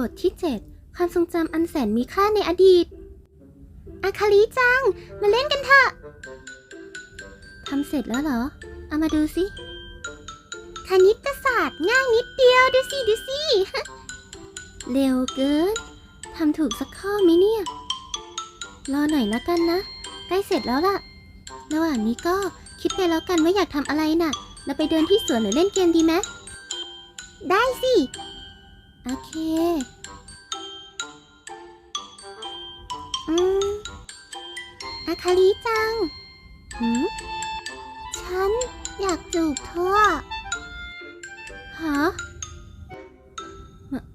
บทที่ 7 ความทรงจำอันแสนมีค่าในอดีต อาคาริจัง มาเล่นกันเถอะ ทำเสร็จแล้วเหรอ เอามาดูสิคณิตศาสตร์ง่ายนิดเดียว ดูสิดูสิเร็วเกินทำถูกสักข้อไหมเนี่ย รอหน่อยละกันนะ ใกล้เสร็จแล้วล่ะ ระหว่างนี้ก็คิดไปแล้วกันว่าอยากทำอะไรน่ะ เราไปเดินที่สวนหรือเล่นเกมดีไหมได้สิ โอเค อืมอาคาริจังหืมฉันอยากจูบเธอฮะ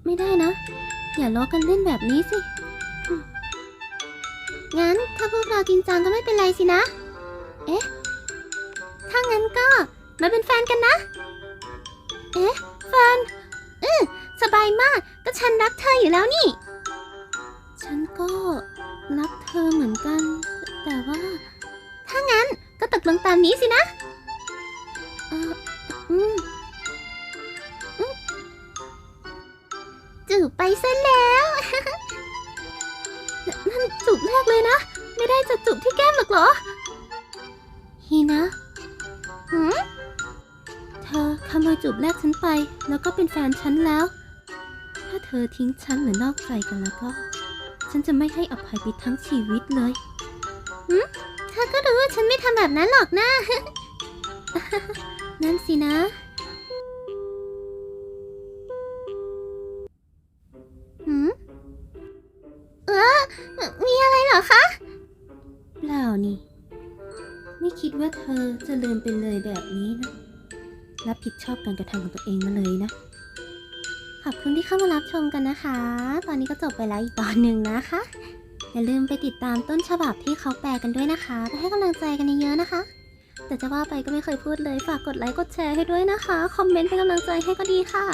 ไม่ได้นะ อย่าล้อกันเล่นแบบนี้สิ งั้นถ้าพวกเราจริงจังก็ไม่เป็นไรสินะ เอ๊ะ ถ้างั้นก็มาเป็นแฟนกันนะ เอ๊ะ แฟน อือสบายมาก ก็ฉันรักเธออยู่แล้วนี่ ฉันก็รักเธอเหมือนกัน แต่ว่า ถ้างั้นก็ตกลงตามนี้สินะเอออืมอืมจูบไปซะแล้วนนั่นจูบแรกเลยนะ ไม่ได้จะจูบที่แก้มหรอกเหรอ ฮีนะหืมเธอขโมยจูบแรกฉันไป แล้วก็เป็นแฟนฉันแล้ว ถ้าเธอทิ้งฉันหรือนอกใจกันแล้วก็ ฉันจะไม่ให้อภัยไปทั้งชีวิตเลยหืมเธอก็รู้ว่าฉันไม่ทำแบบนั้นหรอกนะ นั่นสินะ หืม เออมีอะไรเหรอคะ เปล่านี่ ไม่คิดว่าเธอจะลืมไปเลยแบบนี้นะ รับผิดชอบการกระทำของตัวเองมาเลยนะ ขอบคุณที่เข้ามารับชมกันนะคะ ตอนนี้ก็จบไปแล้วอีกตอนหนึ่งนะคะ อย่าลืมไปติดตามต้นฉบับที่เขาแปลกันด้วยนะคะไปให้กำลังใจกันเยอะๆนะคะ แต่จะว่าไปก็ไม่เคยพูดเลย ฝากกดไลค์กดแชร์ให้ด้วยนะคะ คอมเมนต์เป็นกำลังใจให้ก็ดีค่ะ